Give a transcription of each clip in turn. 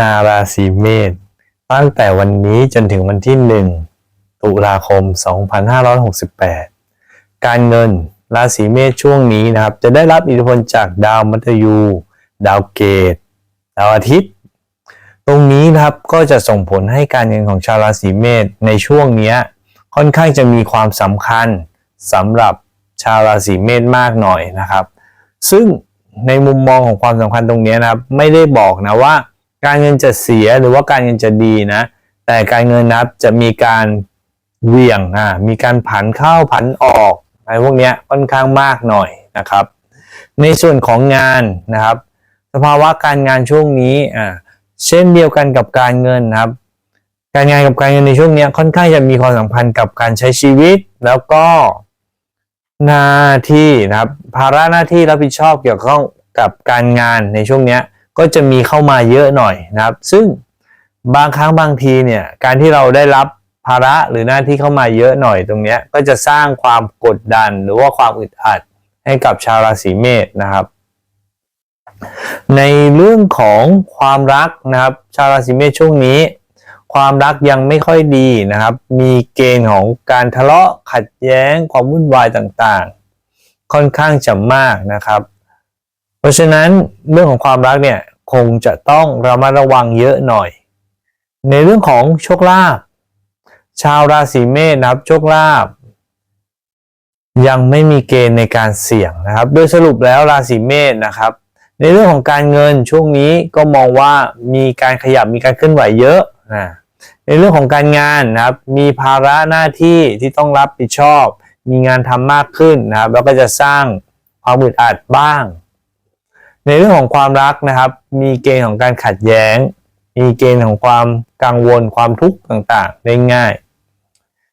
นาราศีเมษตั้งแต่วันนี้จนถึงวันที่1ตุลาคม 2568 การเงินราศีเมษช่วงนี้นะครับ จะได้รับอิทธิพลจากดาวมัทยู ดาวเกต ดาวอาทิตย์ ตรงนี้นะครับก็จะส่งผลให้การเงินของชาวราศีเมษในช่วงนี้ค่อนข้างจะมีความสำคัญสำหรับชาวราศีเมษมากหน่อยนะครับ ซึ่งในมุมมองของความสำคัญตรงนี้นะครับ ไม่ได้บอกนะว่า การเงินจะเสียหรือว่าการเงินจะดีนะ แต่การเงินนับจะมีการเวี่ยงอ่ามีการผันเข้าผันออกอะไรพวกเนี้ยค่อนข้างมากหน่อยนะครับ ในส่วนของงานนะครับ สภาวะการงานช่วงนี้อ่าเช่นเดียวกันกับการเงินนะครับ การงานกับการเงินในช่วงเนี้ยค่อนข้างจะมีความสัมพันธ์กับการใช้ชีวิต แล้วก็หน้าที่นะครับ ภาระหน้าที่รับผิดชอบเกี่ยวข้องกับการงานในช่วงเนี้ย ก็จะมีเข้ามาเยอะหน่อยนะครับ ซึ่งบางครั้งบางทีเนี่ยการที่เราได้รับภาระหรือหน้าที่เข้ามาเยอะหน่อยตรงนี้ก็จะสร้างความกดดันหรือว่าความอึดอัดให้กับชาวราศีเมษนะครับ ในเรื่องของความรักนะครับ ชาวราศีเมษช่วงนี้ ความรักยังไม่ค่อยดีนะครับ มีเกณฑ์ของการทะเลาะขัดแย้งความวุ่นวายต่างๆ ค่อนข้างจะมากนะครับ เพราะฉะนั้นเรื่องของความรักเนี่ยคงจะต้องระมัดระวังเยอะหน่อย ในเรื่องของโชคลาภชาวราศีเมษนะครับโชคลาภยังไม่มีเกณฑ์ในการเสี่ยงนะครับ โดยสรุปแล้วราศีเมษนะครับ ในเรื่องของการเงินช่วงนี้ก็มองว่ามีการขยับมีการเคลื่อนไหวเยอะนะในเรื่องของการงานนะครับมีภาระหน้าที่ที่ต้องรับผิดชอบ มีงานทำมากขึ้นนะครับแล้วก็จะสร้างความอึดอัดบ้าง ในเรื่องของความรักนะครับ มีเกณฑ์ของการขัดแย้ง มีเกณฑ์ของความกังวลความทุกข์ต่างๆ ได้ง่าย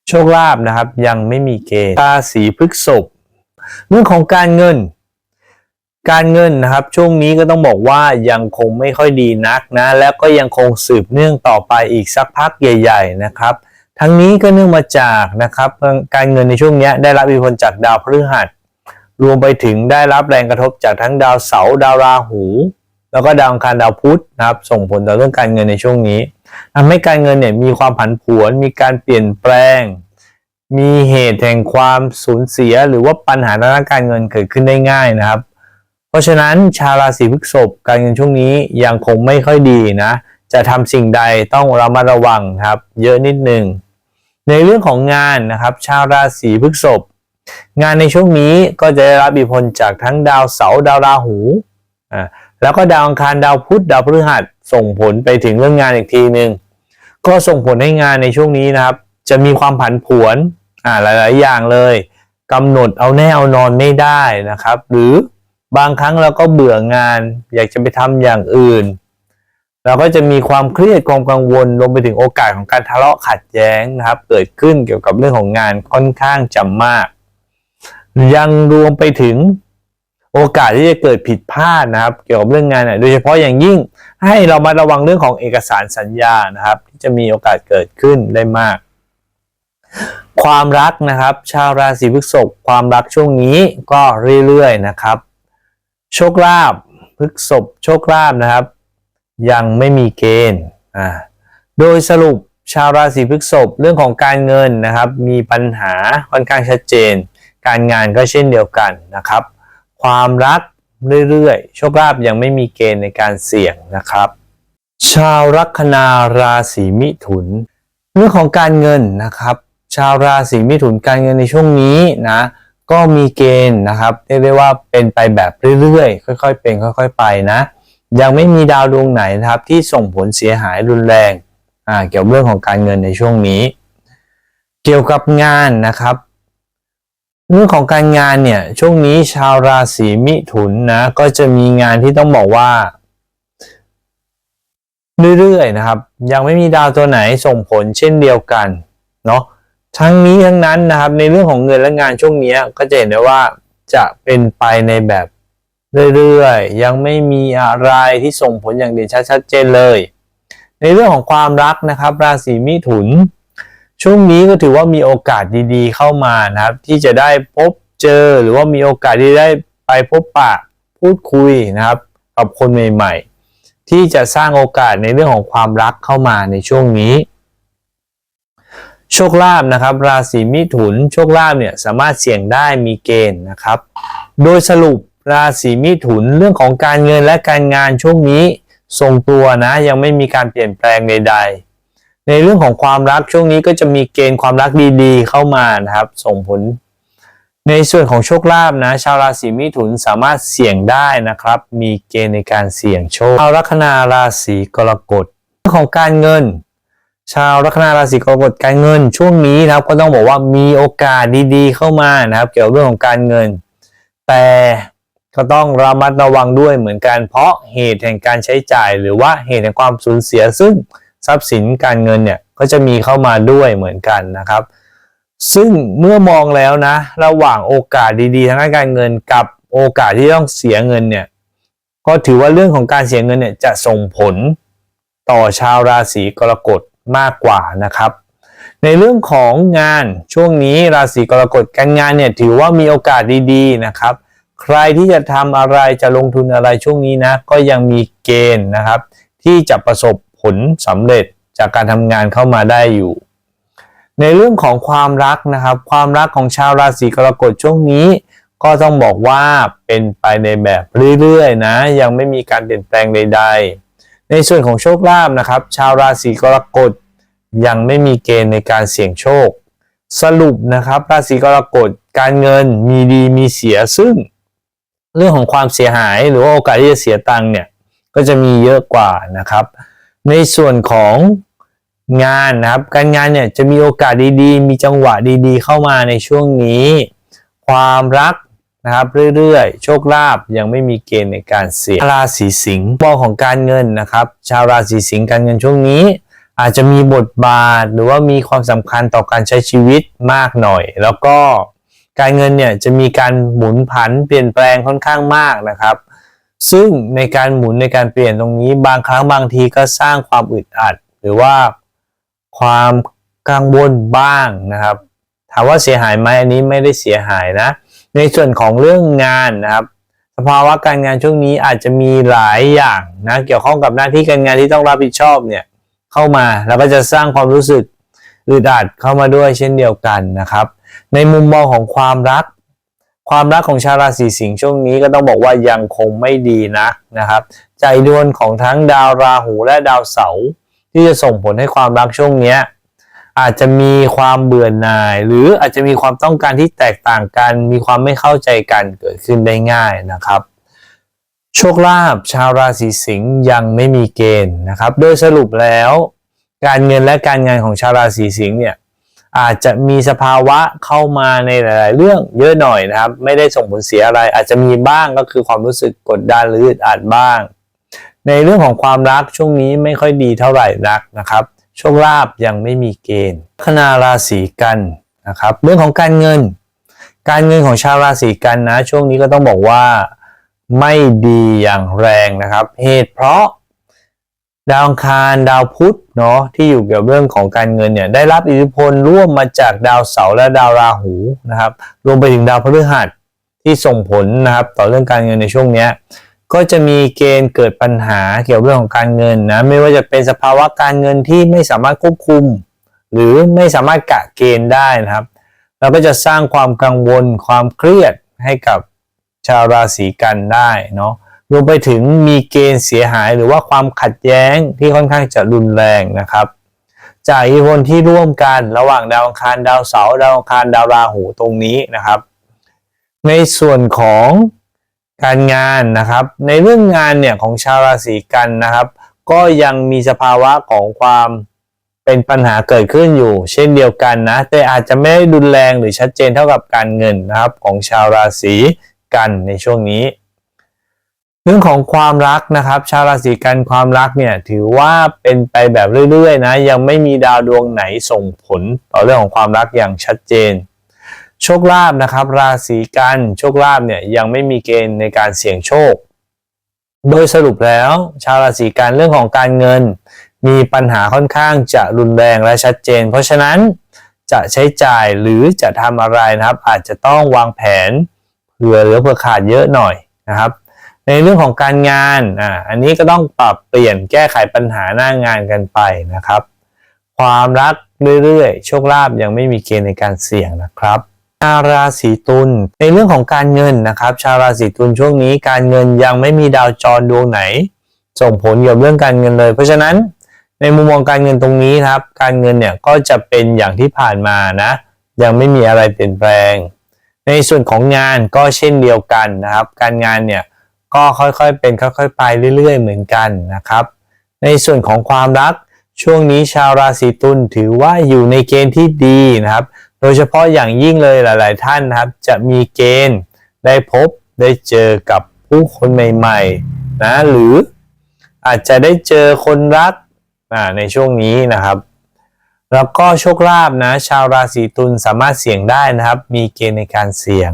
โชคลาภนะครับยังไม่มีเกณฑ์ราศีพฤษภเรื่องของการเงิน การเงินนะครับ ช่วงนี้ก็ต้องบอกว่ายังคงไม่ค่อยดีนักนะ แล้วก็ยังคงสืบเนื่องต่อไปอีกสักพักใหญ่ ๆ นะครับ ทั้งนี้ก็เนื่องมาจากนะครับการเงินในช่วงนี้ได้รับอิทธิพลจากดาวพฤหัส รวมไปถึงได้รับแรงกระทบจากทั้งดาวเสาร์ดาวราหู แล้วก็ดาวอังคารดาวพุธนะครับ ส่งผลต่อเรื่องการเงินในช่วงนี้ทำให้การเงินเนี่ยมีความผันผวน มีการเปลี่ยนแปลง มีเหตุแห่งความสูญเสีย หรือว่าปัญหาทางด้านการเงินเกิดขึ้นได้ง่ายนะครับ เพราะฉะนั้นชาวราศีพฤษภการเงินช่วงนี้ยังคงไม่ค่อยดีนะ จะทำสิ่งใดต้องระมัดระวังครับ เยอะนิดหนึ่งในเรื่องของงานนะครับ ชาวราศีพฤษภ งานในช่วงนี้ก็จะได้รับอิทธิพลจากทั้งดาวเสาร์ดาวราหูอ่าแล้วก็ดาวอังคารดาวพุธดาวพฤหัสส่งผลไปถึงเรื่องงานอีกทีหนึ่งก็ส่งผลให้งานในช่วงนี้นะครับ จะมีความผันผวนอ่าหลาย ๆ อย่างเลยกำหนดเอาแน่เอานอนไม่ได้นะครับ หรือบางครั้งเราก็เบื่องาน อยากจะไปทำอย่างอื่น เราก็จะมีความเครียดความกังวลรวมไปถึงโอกาสของการทะเลาะขัดแย้งนะครับ เกิดขึ้นเกี่ยวกับเรื่องของงานค่อนข้างจำมาก ยังรวมไปถึงโอกาสที่จะเกิดผิดพลาดนะครับ เกี่ยวกับเรื่องงานเนี่ยโดยเฉพาะอย่างยิ่งให้เรามาระวังเรื่องของเอกสารสัญญานะครับ ที่จะมีโอกาสเกิดขึ้นได้มาก ความรักนะครับ ชาวราศีพฤษภความรักช่วงนี้ก็เรื่อยๆนะครับ โชคลาภพฤษภโชคลาภนะครับ ยังไม่มีเกณฑ์อ่าโดยสรุปชาวราศีพฤษภเรื่องของการเงินนะครับ มีปัญหาค่อนข้างชัดเจน การงานก็เช่นเดียวกันนะครับ ความรักเรื่อยๆ โชคลาภยังไม่มีเกณฑ์ในการเสี่ยงนะครับ ชาวลัคนาราศีมิถุน เรื่องของการเงินนะครับ ชาวราศีมิถุนการเงินในช่วงนี้นะก็มีเกณฑ์นะครับเรียกได้ว่าเป็นไปแบบเรื่อยๆ ค่อยๆ เป็นค่อย ๆ ไปนะ ยังไม่มีดาวดวงไหนนะครับที่ส่งผลเสียหายรุนแรงอ่าเกี่ยวกับเรื่องของการเงินในช่วงนี้ เกี่ยวกับงานนะครับ เรื่องของการงานเนี่ยช่วงนี้ชาวราศีมิถุนนะก็จะมีงานที่ต้องบอกว่า เรื่อยๆนะครับ ยังไม่มีดาวตัวไหนส่งผลเช่นเดียวกันเนาะทั้งนี้ทั้งนั้นนะครับในเรื่องของเงินและงานช่วงนี้ก็จะเห็นได้ว่าจะเป็นไปในแบบเรื่อยๆ ยังไม่มีอะไรที่ส่งผลอย่างเด่นชัดชัดเจนเลย ในเรื่องของความรักนะครับ ราศีมิถุน ช่วงนี้ก็ถือว่ามีโอกาสดีๆ เข้ามานะครับ ที่จะได้พบเจอหรือว่ามีโอกาสที่ได้ไปพบปะพูดคุยนะครับ กับคนใหม่ ๆ ที่จะสร้างโอกาสในเรื่องของความรักเข้ามาในช่วงนี้โชคลาภนะครับ ราศีมิถุนโชคลาภเนี่ยสามารถเสี่ยงได้มีเกณฑ์นะครับ โดยสรุปราศีมิถุนเรื่องของการเงินและการงานช่วงนี้ทรงตัวนะยังไม่มีการเปลี่ยนแปลงใดๆ ในเรื่องของความรักช่วงนี้ก็จะมีเกณฑ์ความรักดีๆ เข้ามานะครับ ส่งผล ในส่วนของโชคลาภนะ ชาวราศีมิถุนสามารถเสี่ยงได้นะครับ มีเกณฑ์ในการเสี่ยงโชคชาวลัคนาราศีกรกฎเรื่องของการเงิน ชาวลัคนาราศีกรกฎการเงิน ช่วงนี้นะครับก็ต้องบอกว่ามีโอกาสดีๆ เข้ามานะครับ เกี่ยวกับเรื่องของการเงิน แต่ก็ต้องระมัดระวังด้วยเหมือนกันเพราะเหตุแห่งการใช้จ่าย หรือว่าเหตุแห่งความสูญเสียซึ่ง ทรัพย์สินการเงินเนี่ยก็จะมีเข้ามาด้วยเหมือนกันนะครับ ซึ่งเมื่อมองแล้วนะ ระหว่างโอกาสดีๆทางด้านการเงินกับโอกาสที่ต้องเสียเงินเนี่ยก็ถือว่าเรื่องของการเสียเงินเนี่ยจะส่งผลต่อชาวราศีกรกฎมากกว่านะครับ ในเรื่องของงานช่วงนี้ราศีกรกฎการงานเนี่ยถือว่ามีโอกาสดีๆนะครับ ใครที่จะทำอะไรจะลงทุนอะไรช่วงนี้นะก็ยังมีเกณฑ์นะครับ ที่จะประสบ ผลสำเร็จจากการทำงานเข้ามาได้อยู่ ในเรื่องของความรักนะครับ ความรักของชาวราศีกรกฎช่วงนี้ ก็ต้องบอกว่าเป็นไปในแบบเรื่อยๆนะ ยังไม่มีการเปลี่ยนแปลงใด ๆ ในส่วนของโชคลาภนะครับ ชาวราศีกรกฎยังไม่มีเกณฑ์ในการเสี่ยงโชค สรุปนะครับ ราศีกรกฎการเงินมีดีมีเสียซึ่ง เรื่องของความเสียหายหรือว่าโอกาสที่จะเสียตังค์เนี่ยก็จะมีเยอะกว่านะครับ ในส่วนของงานนะครับ การงานเนี่ยจะมีโอกาสดีๆ มีจังหวะดีๆ เข้ามาในช่วงนี้ ความรักนะครับเรื่อยๆ โชคลาภยังไม่มีเกณฑ์ในการเสียราศีสิงห์มองของการเงินนะครับ ชาวราศีสิงห์การเงินช่วงนี้ อาจจะมีบทบาทหรือว่ามีความสำคัญต่อการใช้ชีวิตมากหน่อย แล้วก็การเงินเนี่ยจะมีการหมุนผันเปลี่ยนแปลงค่อนข้างมากนะครับ ซึ่งในการหมุนในการเปลี่ยนตรงนี้บางครั้งบางทีก็สร้างความอึดอัด หรือว่าความกังวลบ้างนะครับ ถามว่าเสียหายไหมอันนี้ไม่ได้เสียหายนะ ในส่วนของเรื่องงานนะครับ สภาวะการงานช่วงนี้อาจจะมีหลายอย่างนะเกี่ยวข้องกับหน้าที่การงานที่ต้องรับผิดชอบเนี่ยเข้ามาแล้วก็จะสร้างความรู้สึกอึดอัดเข้ามาด้วยเช่นเดียวกันนะครับ ในมุมมองของความรัก ความรักของชาวราศีสิงห์ช่วงนี้ก็ต้องบอกว่ายังคงไม่ดีนักนะครับ ใจดวลของทั้งดาวราหูและดาวเสาร์ที่จะส่งผลให้ความรักช่วงนี้อาจจะมีความเบื่อหน่าย หรืออาจจะมีความต้องการที่แตกต่างกัน มีความไม่เข้าใจกันเกิดขึ้นได้ง่ายนะครับโชคลาภชาวราศีสิงห์ยังไม่มีเกณฑ์นะครับ โดยสรุปแล้ว การเงินและการงานของชาวราศีสิงห์เนี่ย อาจจะมีสภาวะเข้ามาในหลาย ๆ เรื่องเยอะหน่อยนะครับ ไม่ได้ส่งผลเสียอะไร อาจจะมีบ้างก็คือความรู้สึกกดดันหรืออึดอัดบ้าง ในเรื่องของความรักช่วงนี้ไม่ค่อยดีเท่าไหร่นักนะครับโชคลาภยังไม่มีเกณฑ์คนาราศีกันนะครับเรื่องของการเงิน การเงินของชาวราศีกันนะ ช่วงนี้ก็ต้องบอกว่าไม่ดีอย่างแรงนะครับเหตุเพราะ ดาวอังคารดาวพุธเนาะที่อยู่เกี่ยวกับเรื่องของการเงินเนี่ยได้รับอิทธิพลร่วมมาจากดาวเสาร์และดาวราหูนะครับรวมไปถึงดาวพฤหัสที่ส่งผลนะครับต่อเรื่องการเงินในช่วงเนี้ยก็จะมีเกณฑ์เกิดปัญหาเกี่ยวกับเรื่องของการเงินนะไม่ว่าจะเป็นสภาวะการเงินที่ไม่สามารถควบคุม หรือไม่สามารถกะเกณฑ์ได้นะครับเราก็จะสร้างความกังวลความเครียดให้กับชาวราศีกันได้เนาะ รวมไปถึงมีเกณฑ์เสียหายหรือว่าความขัดแย้งที่ค่อนข้างจะรุนแรงนะครับ จากอิทธิพลที่ร่วมกันระหว่างดาวอังคารดาวเสาร์ดาวอังคารดาวราหูตรงนี้นะครับ ในส่วนของการงานนะครับ ในเรื่องงานเนี่ยของชาวราศีกันนะครับ ก็ยังมีสภาวะของความเป็นปัญหาเกิดขึ้นอยู่ เช่นเดียวกันนะ แต่อาจจะไม่ได้รุนแรงหรือชัดเจนเท่ากับการเงินนะครับของชาวราศีกันในช่วงนี้ เรื่องของความรักนะครับ ชาวราศีกันความรักเนี่ยถือว่าเป็นไปแบบเรื่อยๆนะยังไม่มีดาวดวงไหนส่งผลต่อเรื่องของความรักอย่างชัดเจน โชคลาภนะครับ ราศีกันโชคลาภเนี่ยยังไม่มีเกณฑ์ในการเสี่ยงโชค โดยสรุปแล้ว ชาวราศีกันเรื่องของการเงิน มีปัญหาค่อนข้างจะรุนแรงและชัดเจน เพราะฉะนั้นจะใช้จ่ายหรือจะทำอะไรนะครับ อาจจะต้องวางแผนเผื่อเหลือเผื่อขาดเยอะหน่อยนะครับ ในเรื่องของการงานอ่าอันนี้ก็ต้องปรับเปลี่ยนแก้ไขปัญหาหน้างานกันไปนะครับ ความรักเรื่อยๆ โชคลาภยังไม่มีเกณฑ์ในการเสี่ยงนะครับชาวราศีตุลในเรื่องของการเงินนะครับ ชาวราศีตุลช่วงนี้การเงินยังไม่มีดาวจรดวงไหน ส่งผลเกี่ยวกับเรื่องการเงินเลย เพราะฉะนั้นในมุมมองการเงินตรงนี้ครับ การเงินเนี่ยก็จะเป็นอย่างที่ผ่านมานะ ยังไม่มีอะไรเปลี่ยนแปลง ในส่วนของงานก็เช่นเดียวกันนะครับ การงานเนี่ย ก็ค่อยๆเป็นค่อยๆไปเรื่อยๆ เหมือนกันนะครับ ในส่วนของความรักช่วงนี้ชาวราศีตุลถือว่าอยู่ในเกณฑ์ที่ดีนะครับ โดยเฉพาะอย่างยิ่งเลยหลาย ๆ ท่านนะครับ จะมีเกณฑ์ได้พบได้เจอกับผู้คนใหม่ๆนะหรืออาจจะได้เจอคนรักในช่วงนี้นะครับ แล้วก็โชคลาภนะชาวราศีตุลสามารถเสี่ยงได้นะครับ มีเกณฑ์ในการเสี่ยง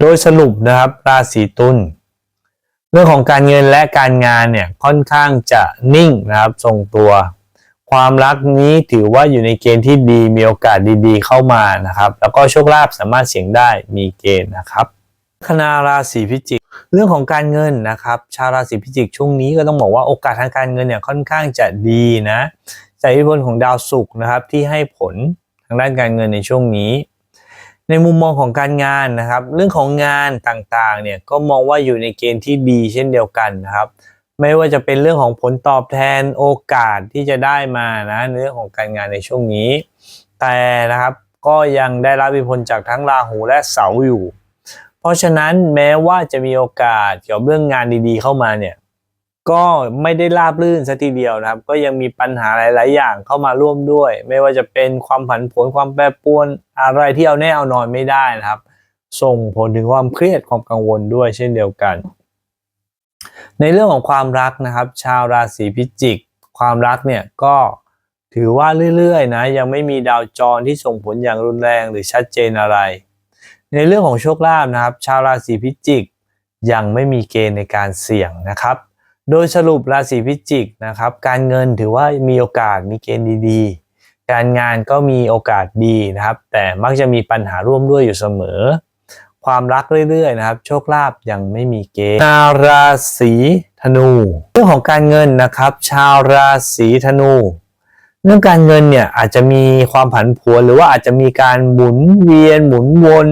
โดยสรุปนะครับราศีตุลเรื่องของการเงินและการงานเนี่ยค่อนข้างจะนิ่งนะครับทรงตัว ความรักนี้ถือว่าอยู่ในเกณฑ์ที่ดีมีโอกาสดีๆ เข้ามานะครับ แล้วก็โชคลาภสามารถเสี่ยงได้มีเกณฑ์นะครับคณาราศีพิจิก เรื่องของการเงินนะครับ ชาวราศีพิจิกช่วงนี้ก็ต้องบอกว่าโอกาสทางการเงินเนี่ยค่อนข้างจะดีนะจากอิทธิพลของดาวศุกร์นะครับที่ให้ผลทางด้านการเงินในช่วงนี้ ในมุมมองของการงานนะครับ เรื่องของงานต่างๆเนี่ยก็มองว่าอยู่ในเกณฑ์ที่ดีเช่นเดียวกันนะครับ ไม่ว่าจะเป็นเรื่องของผลตอบแทนโอกาสที่จะได้มานะเรื่องของการงานในช่วงนี้ แต่นะครับก็ยังได้รับอิทธิพลจากทั้งราหูและเสาร์อยู่ เพราะฉะนั้นแม้ว่าจะมีโอกาสเกี่ยวกับเรื่องงานดีๆ เข้ามาเนี่ย ก็ไม่ได้ราบรื่นซะทีเดียวนะครับ ก็ยังมีปัญหาหลาย ๆ อย่างเข้ามาร่วมด้วย ไม่ว่าจะเป็นความผันผวนความแปรปรวนอะไรที่เอาแน่เอานอนไม่ได้นะครับ ส่งผลถึงความเครียดความกังวลด้วยเช่นเดียวกัน ในเรื่องของความรักนะครับ ชาวราศีพิจิก ความรักเนี่ยก็ถือว่าเรื่อย ๆ นะ ยังไม่มีดาวจรที่ส่งผลอย่างรุนแรงหรือชัดเจนอะไร ในเรื่องของโชคลาภนะครับ ชาวราศีพิจิกยังไม่มีเกณฑ์ในการเสี่ยงนะครับ โดยสรุปราศีพิจิกนะครับ การเงินถือว่ามีโอกาสมีเกณฑ์ดีๆ การงานก็มีโอกาสดีนะครับ แต่มักจะมีปัญหาร่วมด้วยอยู่เสมอ ความรักเรื่อยๆนะครับ โชคลาภยังไม่มีเกณฑ์ชาวราศีธนู เรื่องของการเงินนะครับ ชาวราศีธนู เรื่องการเงินเนี่ยอาจจะมีความผันผวนหรือว่าอาจจะมีการหมุนเวียนหมุนวน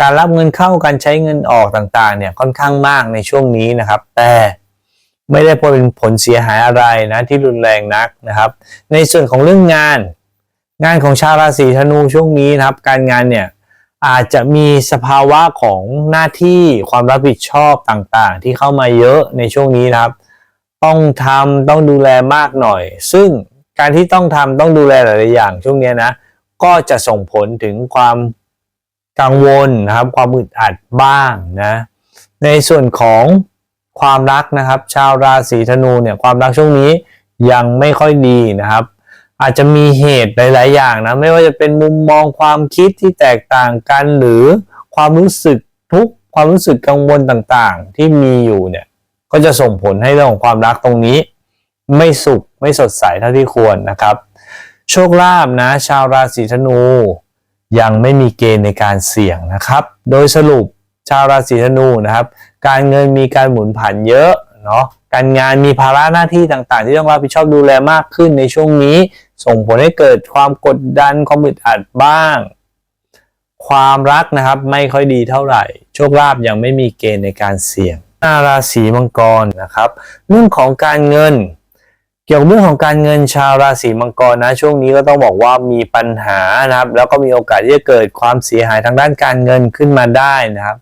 การรับเงินเข้าการใช้เงินออกต่างๆเนี่ยค่อนข้างมากในช่วงนี้นะครับ แต่ ไม่ได้เป็นผลเสียหายอะไรนะที่รุนแรงนักนะครับ ในส่วนของเรื่องงาน งานของชาวราศีธนูช่วงนี้นะครับ การงานเนี่ยอาจจะมีสภาวะของหน้าที่ความรับผิดชอบต่างๆ ที่เข้ามาเยอะในช่วงนี้นะครับ ต้องทำต้องดูแลมากหน่อย ซึ่งการที่ต้องทำต้องดูแลหลายๆอย่าง ช่วงนี้นะก็จะส่งผลถึงความกังวลนะครับ ความอึดอัดบ้างนะในส่วนของ ความรักนะครับ ชาวราศีธนูเนี่ยความรักช่วงนี้ยังไม่ค่อยดีนะครับ อาจจะมีเหตุหลาย ๆ อย่างนะไม่ว่าจะเป็นมุมมองความคิดที่แตกต่างกันหรือความรู้สึกทุกความรู้สึกกังวลต่างๆ ที่มีอยู่เนี่ยก็จะส่งผลให้เรื่องของความรักตรงนี้ ไม่สุขไม่สดใสเท่าที่ควรนะครับ โชคลาภนะ ชาวราศีธนู ยังไม่มีเกณฑ์ในการเสี่ยงนะครับ โดยสรุปชาวราศีธนูนะครับ การเงินมีการหมุนผันเยอะเนาะการงานมีภาระหน้าที่ต่างๆ ที่ต้องรับผิดชอบดูแลมากขึ้นในช่วงนี้ ส่งผลให้เกิดความกดดันความอึดอัดบ้าง ความรักนะครับไม่ค่อยดีเท่าไหร่ โชคลาภยังไม่มีเกณฑ์ในการเสี่ยงหน้าราศีมังกรนะครับ เรื่องของการเงิน เกี่ยวกับเรื่องของการเงินชาวราศีมังกรนะช่วงนี้ก็ต้องบอกว่ามีปัญหานะครับ แล้วก็มีโอกาสที่จะเกิดความเสียหายทางด้านการเงินขึ้นมาได้นะครับ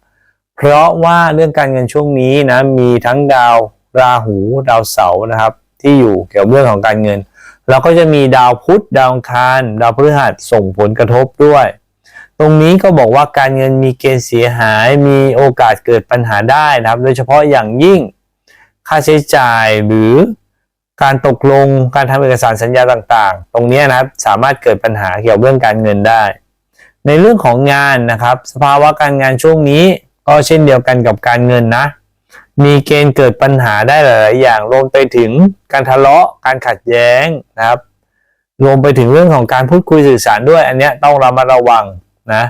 เพราะว่าเรื่องการเงินช่วงนี้นะมีทั้งดาวราหูดาวเสาร์นะครับ ที่อยู่เกี่ยวกับเรื่องของการเงิน แล้วก็จะมีดาวพุธดาวอังคาร ดาวพฤหัสส่งผลกระทบด้วย ตรงนี้ก็บอกว่าการเงินมีเกณฑ์เสียหาย มีโอกาสเกิดปัญหาได้นะครับ โดยเฉพาะอย่างยิ่งค่าใช้จ่ายหรือการตกลงการทำเอกสารสัญญาต่างๆ ตรงนี้นะครับสามารถเกิดปัญหาเกี่ยวกับเรื่องการเงินได้ ในเรื่องของงานนะครับ สภาวะการงานช่วงนี้ ก็เช่นเดียวกันกับการเงินนะ มีเกณฑ์เกิดปัญหาได้หลาย ๆ อย่างรวมไปถึงการทะเลาะการขัดแย้งนะครับรวมไปถึงเรื่องของการพูดคุยสื่อสารด้วย อันเนี้ยต้องระมัดระวังนะ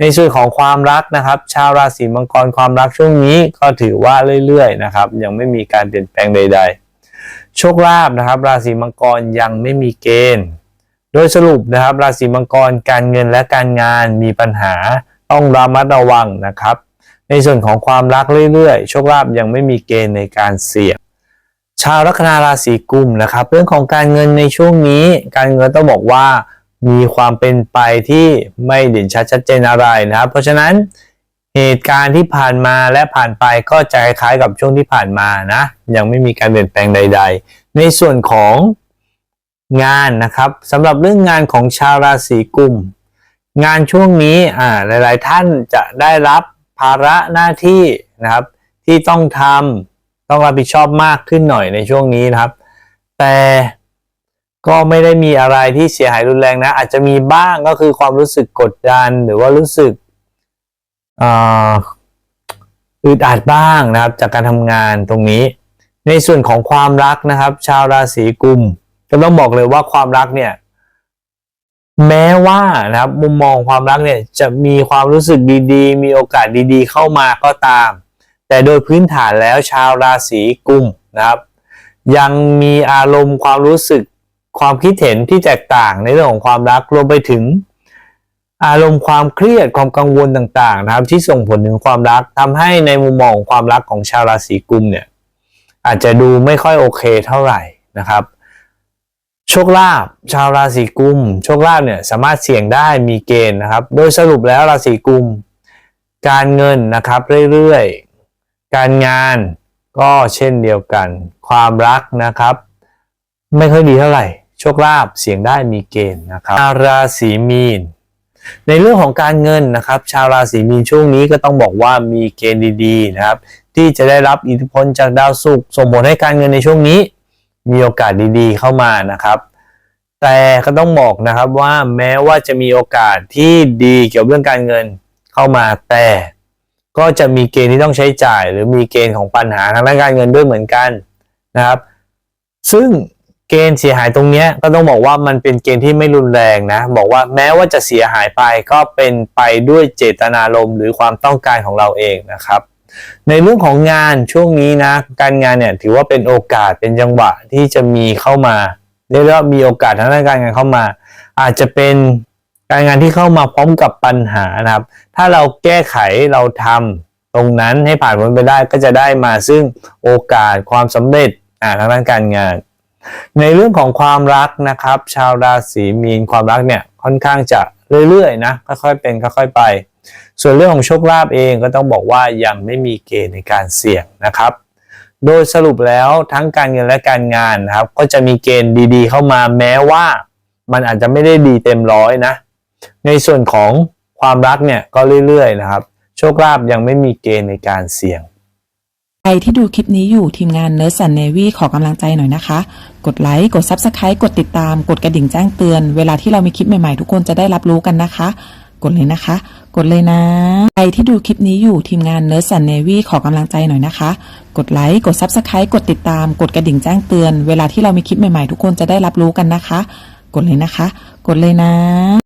ในส่วนของความรักนะครับ ชาวราศีมังกรความรักช่วงนี้ก็ถือว่าเรื่อย ๆ นะครับ ยังไม่มีการเปลี่ยนแปลงใด ๆ โชคลาภนะครับ ราศีมังกรยังไม่มีเกณฑ์ โดยสรุปนะครับ ราศีมังกรการเงินและการงานมีปัญหาต้องระมัดระวังนะครับ ในส่วนของความรักเรื่อยๆ โชคลาภยังไม่มีเกณฑ์ในการเสี่ยง ชาวลัคนาราศีกุมนะครับ เรื่องของการเงินในช่วงนี้ การเงินต้องบอกว่ามีความเป็นไปที่ไม่เด่นชัดชัดเจนอะไรนะครับ เพราะฉะนั้นเหตุการณ์ที่ผ่านมาและผ่านไปก็จะคล้ายกับช่วงที่ผ่านมานะ ยังไม่มีการเปลี่ยนแปลงใด ๆ ในส่วนของงานนะครับสำหรับเรื่องงานของชาวราศีกุม งานช่วงนี้อ่าหลาย ๆ ท่านจะได้รับ ภาระหน้าที่นะครับ ที่ต้องทำต้องรับผิดชอบมากขึ้นหน่อยในช่วงนี้นะครับ แต่ก็ไม่ได้มีอะไรที่เสียหายรุนแรงนะ อาจจะมีบ้างก็คือความรู้สึกกดดันหรือว่ารู้สึกอึดอัดบ้างนะครับ จากการทำงานตรงนี้ ในส่วนของความรักนะครับ ชาวราศีกุมก็ต้องบอกเลยว่าความรักเนี่ย แม้ว่านะครับมุมมองความรักเนี่ยจะมีความรู้สึกดีๆ มีโอกาสดีๆ เข้ามาก็ตาม แต่โดยพื้นฐานแล้วชาวราศีกุมนะครับ ยังมีอารมณ์ความรู้สึกความคิดเห็นที่แตกต่างในเรื่องของความรักรวมไปถึง อารมณ์ความเครียดความกังวลต่างๆ นะครับ ที่ส่งผลถึงความรักทำให้ในมุมมองของความรักของชาวราศีกุมเนี่ยอาจจะดูไม่ค่อยโอเคเท่าไหร่นะครับ โชคลาภชาวราศีกุม โชคลาภเนี่ยสามารถเสี่ยงได้มีเกณฑ์นะครับ โดยสรุปแล้วราศีกุม การเงินนะครับเรื่อยๆ การงานก็เช่นเดียวกัน ความรักนะครับ ไม่ค่อยดีเท่าไหร่ โชคลาภเสี่ยงได้มีเกณฑ์นะครับราศีมีน ในเรื่องของการเงินนะครับ ชาวราศีมีนช่วงนี้ก็ต้องบอกว่ามีเกณฑ์ดีๆนะครับ ที่จะได้รับอิทธิพลจากดาวศุกร์ส่งผลให้การเงินในช่วงนี้ มีโอกาสดีๆเข้ามานะครับ แต่ก็ต้องบอกนะครับว่าแม้ว่าจะมีโอกาสที่ดีเกี่ยวกับเรื่องการเงินเข้ามาแต่ก็จะมีเกณฑ์ที่ต้องใช้จ่าย หรือมีเกณฑ์ของปัญหาทางด้านการเงินด้วยเหมือนกันนะครับ ซึ่งเกณฑ์เสียหายตรงนี้ก็ต้องบอกว่ามันเป็นเกณฑ์ที่ไม่รุนแรงนะ บอกว่าแม้ว่าจะเสียหายไปก็เป็นไปด้วยเจตนารมณ์หรือความต้องการของเราเองนะครับ ในเรื่องของงานช่วงนี้นะ การงานเนี่ยถือว่าเป็นโอกาสเป็นจังหวะที่จะมีเข้ามาเรียกว่ามีโอกาสทางด้านการงานเข้ามา อาจจะเป็นการงานที่เข้ามาพร้อมกับปัญหานะครับ ถ้าเราแก้ไขเราทำตรงนั้นให้ผ่านพ้นไปได้ก็จะได้มาซึ่งโอกาสความสำเร็จอ่าทางด้านการงาน ในเรื่องของความรักนะครับ ชาวราศีมีนความรักเนี่ยค่อนข้างจะเรื่อยๆนะค่อยๆเป็นค่อยๆไป ส่วนเรื่องของโชคลาภเองก็ต้องบอกว่ายังไม่มีเกณฑ์ในการเสี่ยงนะครับ โดยสรุปแล้วทั้งการเงินและการงานนะครับ ก็จะมีเกณฑ์ดีๆ เข้ามาแม้ว่า มันอาจจะไม่ได้ดีเต็มร้อยนะ ในส่วนของความรักเนี่ยก็เรื่อยๆนะครับ โชคลาภยังไม่มีเกณฑ์ในการเสี่ยงใครที่ดูคลิปนี้อยู่ทีมงาน Nurse and Navy ขอกำลังใจหน่อยนะคะ กดไลค์ กด Subscribe กดติดตาม กดกระดิ่งแจ้งเตือน เวลาที่เรามีคลิปใหม่ๆ ทุกคนจะได้รับรู้กันนะคะ กดเลยนะคะ กดเลยนะ ใครที่ดูคลิปนี้อยู่ทีมงาน Nurse and Navy ขอกำลังใจหน่อยนะคะ กดไลค์ กด Subscribe กดติดตาม กดกระดิ่งแจ้งเตือน เวลาที่เรามีคลิปใหม่ๆ ทุกคนจะได้รับรู้กันนะคะ กดเลยนะคะ กดเลยนะ